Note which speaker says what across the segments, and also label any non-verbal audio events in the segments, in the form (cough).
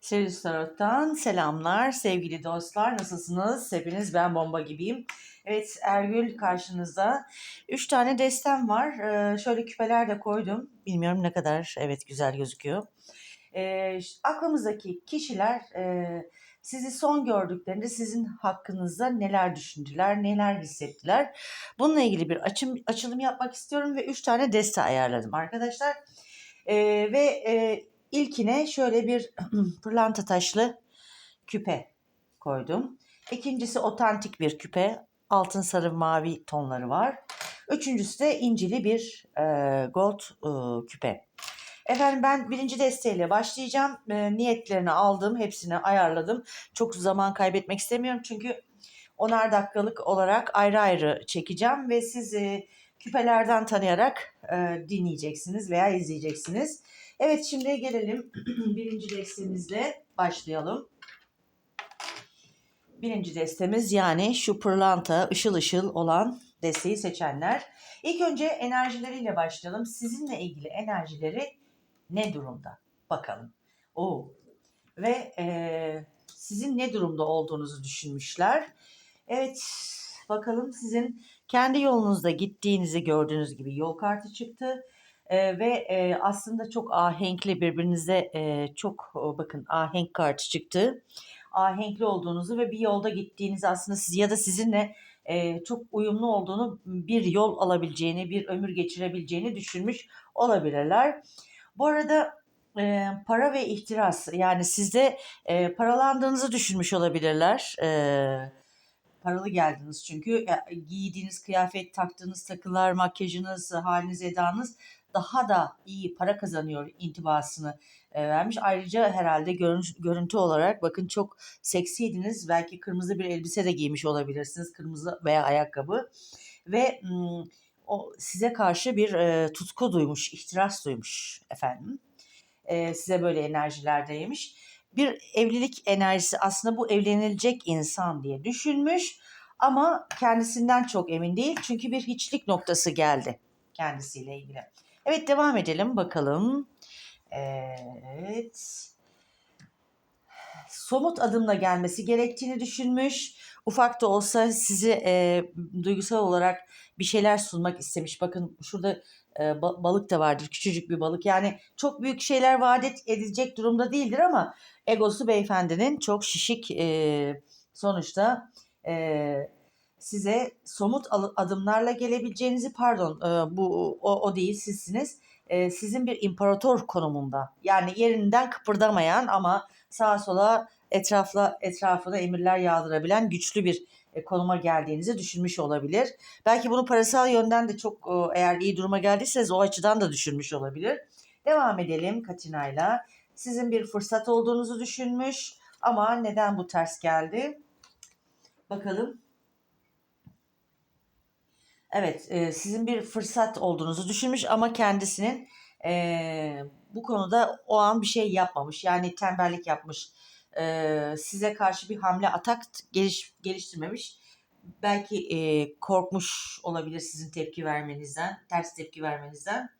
Speaker 1: Sirius Tarot'tan selamlar sevgili dostlar. Nasılsınız? Hepiniz ben bomba gibiyim. Evet Ergül karşınızda. Üç tane destem var. Ee, şöyle küpeler de koydum. Bilmiyorum ne kadar evet güzel gözüküyor. Ee, aklımızdaki kişiler e, sizi son gördüklerinde sizin hakkınızda neler düşündüler, neler hissettiler. Bununla ilgili bir açım, açılım yapmak istiyorum ve üç tane deste ayarladım arkadaşlar. Ee, ve e, ilkine şöyle bir (clears throat) pırlanta taşlı küpe koydum. İkincisi otantik bir küpe. Altın sarı mavi tonları var. Üçüncüsü de incili bir e, gold e, küpe. Efendim ben birinci desteğiyle başlayacağım. E, niyetlerini aldım. Hepsini ayarladım. Çok zaman kaybetmek istemiyorum. Çünkü onar dakikalık olarak ayrı ayrı çekeceğim. Ve siz küpelerden tanıyarak e, dinleyeceksiniz veya izleyeceksiniz. Evet şimdi gelelim (clears throat) birinci destemizle başlayalım. Birinci destemiz yani şu pırlanta ışıl ışıl olan desteği seçenler. İlk önce enerjileriyle başlayalım. Sizinle ilgili enerjileri ne durumda? Bakalım. Oo. Ve e, sizin ne durumda olduğunuzu düşünmüşler. Evet bakalım sizin kendi yolunuzda gittiğinizi gördüğünüz gibi yol kartı çıktı. Ve e, aslında çok ahenkli birbirinize e, çok bakın ahenk kartı çıktı. Ahenkli olduğunuzu ve bir yolda gittiğinizi aslında siz ya da sizinle e, çok uyumlu olduğunu bir yol alabileceğini, bir ömür geçirebileceğini düşünmüş olabilirler. Bu arada e, para ve ihtiras yani sizde e, paralandığınızı düşünmüş olabilirler. E, paralı geldiniz çünkü giydiğiniz kıyafet, taktığınız takılar, makyajınız, haliniz, edanız daha da iyi para kazanıyor intibasını e, vermiş. Ayrıca herhalde görün- görüntü olarak bakın çok seksiydiniz. Belki kırmızı bir elbise de giymiş olabilirsiniz. Kırmızı veya ayakkabı. Ve o size karşı bir e, tutku duymuş, ihtiras duymuş efendim. E, size böyle enerjilerdeymiş. Bir evlilik enerjisi aslında bu evlenilecek insan diye düşünmüş. Ama kendisinden çok emin değil. Çünkü bir hiçlik noktası geldi kendisiyle ilgili. Evet devam edelim bakalım. Evet. Somut adımla gelmesi gerektiğini düşünmüş. Ufak da olsa sizi e, duygusal olarak bir şeyler sunmak istemiş. Bakın şurada e, ba- balık da vardır. Küçücük bir balık. Yani çok büyük şeyler vaat edilecek durumda değildir ama egosu beyefendinin çok şişik e, sonuçta e, size somut adımlarla gelebileceğinizi pardon e, bu o, o değil sizsiniz e, sizin bir imparator konumunda yani yerinden kıpırdamayan ama sağa sola etrafla etrafına emirler yağdırabilen güçlü bir e, konuma geldiğinizi düşünmüş olabilir. Belki bunu parasal yönden de çok eğer iyi duruma geldiyseniz o açıdan da düşünmüş olabilir. Devam edelim Katina'yla. Sizin bir fırsat olduğunuzu düşünmüş ama neden bu ters geldi? Bakalım. Evet, e, sizin bir fırsat olduğunuzu düşünmüş ama kendisinin e, bu konuda o an bir şey yapmamış. Yani tembellik yapmış. E, size karşı bir hamle atak geliş, geliştirmemiş. Belki e, korkmuş olabilir sizin tepki vermenizden, ters tepki vermenizden.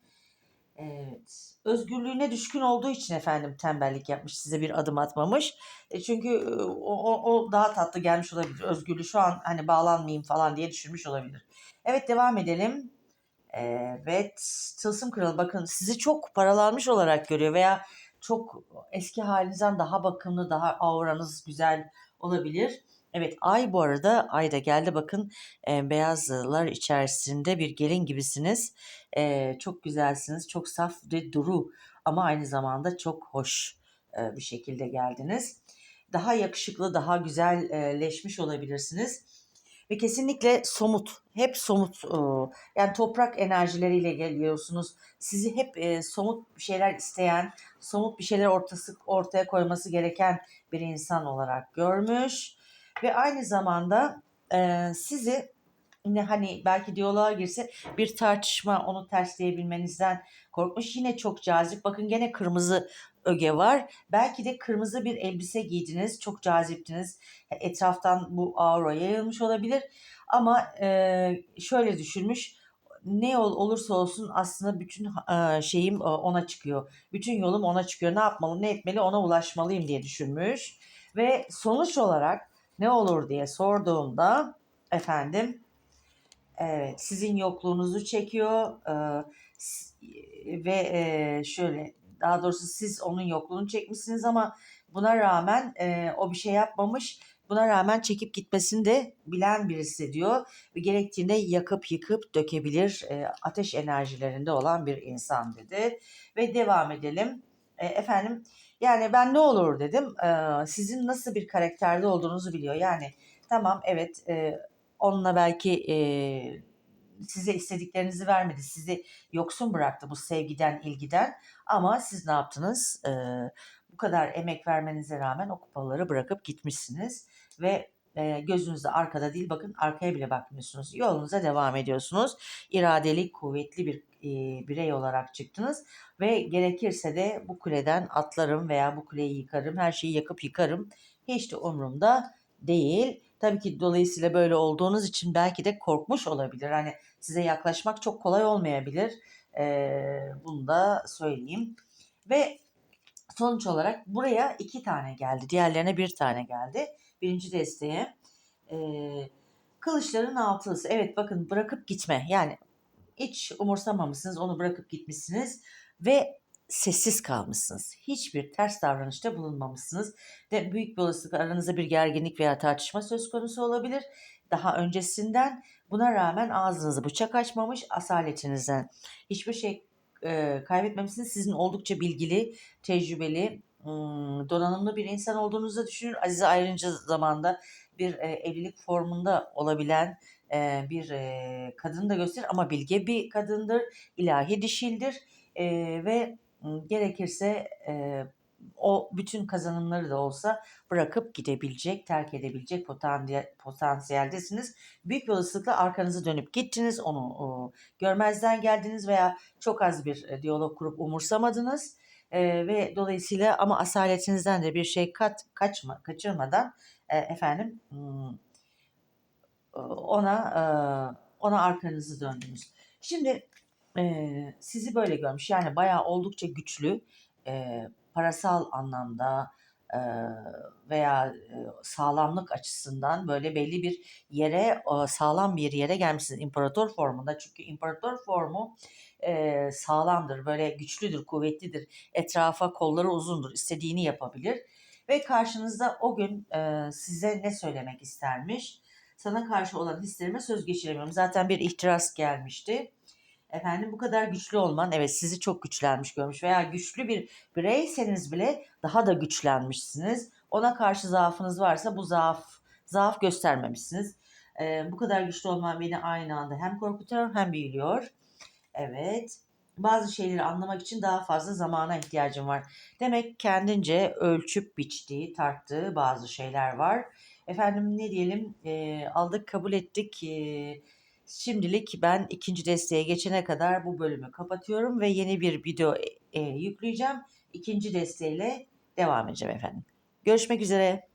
Speaker 1: Evet. Özgürlüğüne düşkün olduğu için efendim tembellik yapmış, size bir adım atmamış. E çünkü o, o, o daha tatlı gelmiş olabilir. Özgürlüğü şu an hani bağlanmayayım falan diye düşünmüş olabilir. Evet devam edelim. Evet. Tılsım kralı bakın sizi çok paralanmış olarak görüyor veya çok eski halinizden daha bakımlı, daha auranız güzel olabilir. Evet ay bu arada ay da geldi bakın e, beyazlar içerisinde bir gelin gibisiniz. E, çok güzelsiniz, çok saf ve duru ama aynı zamanda çok hoş e, bir şekilde geldiniz. Daha yakışıklı, daha güzelleşmiş olabilirsiniz. Ve kesinlikle somut, hep somut yani toprak enerjileriyle geliyorsunuz. Sizi hep somut bir şeyler isteyen, somut bir şeyler ortası, ortaya koyması gereken bir insan olarak görmüş. Ve aynı zamanda sizi yine hani belki diyaloğa girse bir tartışma onu tersleyebilmenizden korkmuş. Yine çok cazip. Bakın gene kırmızı öge var. Belki de kırmızı bir elbise giydiniz. Çok caziptiniz. Etraftan bu aura yayılmış olabilir. Ama e, şöyle düşünmüş. ne ol, olursa olsun aslında bütün e, şeyim e, ona çıkıyor. Bütün yolum ona çıkıyor. Ne yapmalı, ne etmeli, ona ulaşmalıyım diye düşünmüş. Ve sonuç olarak ne olur diye sorduğumda efendim evet sizin yokluğunuzu çekiyor e, ve e, şöyle daha doğrusu siz onun yokluğunu çekmişsiniz ama buna rağmen e, o bir şey yapmamış. Buna rağmen çekip gitmesini de bilen birisi diyor ve gerektiğinde yakıp yıkıp dökebilir e, ateş enerjilerinde olan bir insan dedi. Ve devam edelim. E, efendim yani ben ne olur dedim. E, sizin nasıl bir karakterde olduğunuzu biliyor. Yani tamam evet e, onunla belki e, size istediklerinizi vermedi. Sizi yoksun bıraktı bu sevgiden, ilgiden. Ama siz ne yaptınız? E, bu kadar emek vermenize rağmen o kupaları bırakıp gitmişsiniz. Ve e, gözünüzde arkada değil bakın arkaya bile bakmıyorsunuz. Yolunuza devam ediyorsunuz. İradeli, kuvvetli bir e, birey olarak çıktınız. Ve gerekirse de bu kuleden atlarım veya bu kuleyi yıkarım. Her şeyi yakıp yıkarım. Hiç de umurumda değil. Tabii ki dolayısıyla böyle olduğunuz için belki de korkmuş olabilir. Hani size yaklaşmak çok kolay olmayabilir. Ee, bunu da söyleyeyim. Ve sonuç olarak buraya iki tane geldi. Diğerlerine bir tane geldi. Birinci desteğe. Ee, kılıçların altısı. Evet bakın bırakıp gitme. Yani hiç umursamamışsınız. Onu bırakıp gitmişsiniz. Ve sessiz kalmışsınız. Hiçbir ters davranışta bulunmamışsınız. Ve büyük bir olasılıkla aranızda bir gerginlik veya tartışma söz konusu olabilir. Daha öncesinden buna rağmen ağzınızı bıçak açmamış asaletinizden hiçbir şey e, kaybetmemişsiniz. Sizin oldukça bilgili, tecrübeli, ım, donanımlı bir insan olduğunuzu düşünür. Azize ayrıca zamanda bir e, evlilik formunda olabilen e, bir e, kadın da gösterir ama bilge bir kadındır, ilahi dişildir e, ve gerekirse e, o bütün kazanımları da olsa bırakıp gidebilecek, terk edebilecek potansiyel, potansiyeldesiniz. Büyük bir olasılıkla arkanızı dönüp gittiniz, onu o, görmezden geldiniz veya çok az bir e, diyalog kurup umursamadınız. E, ve dolayısıyla ama asaletinizden de bir şey kat kaçma kaçırmadan e, efendim hmm, ona e, ona arkanızı döndünüz. Şimdi e, sizi böyle görmüş yani bayağı oldukça güçlü e, parasal anlamda veya sağlamlık açısından böyle belli bir yere sağlam bir yere gelmişsiniz imparator formunda. Çünkü imparator formu sağlamdır böyle güçlüdür kuvvetlidir. Etrafa kolları uzundur istediğini yapabilir. Ve karşınızda o gün size ne söylemek istermiş? Sana karşı olan hislerime söz geçiremiyorum. Zaten bir ihtiras gelmişti Efendim bu kadar güçlü olman evet sizi çok güçlenmiş görmüş veya güçlü bir bireyseniz bile daha da güçlenmişsiniz. Ona karşı zaafınız varsa bu zaaf zaaf göstermemişsiniz. Ee, bu kadar güçlü olman beni aynı anda hem korkutuyor hem büyülüyor. Evet. Bazı şeyleri anlamak için daha fazla zamana ihtiyacım var. Demek kendince ölçüp biçtiği, tarttığı bazı şeyler var. Efendim ne diyelim e, aldık kabul ettik. E, Şimdilik ben ikinci desteğe geçene kadar bu bölümü kapatıyorum ve yeni bir video e, yükleyeceğim. İkinci desteğiyle devam edeceğim efendim. Görüşmek üzere.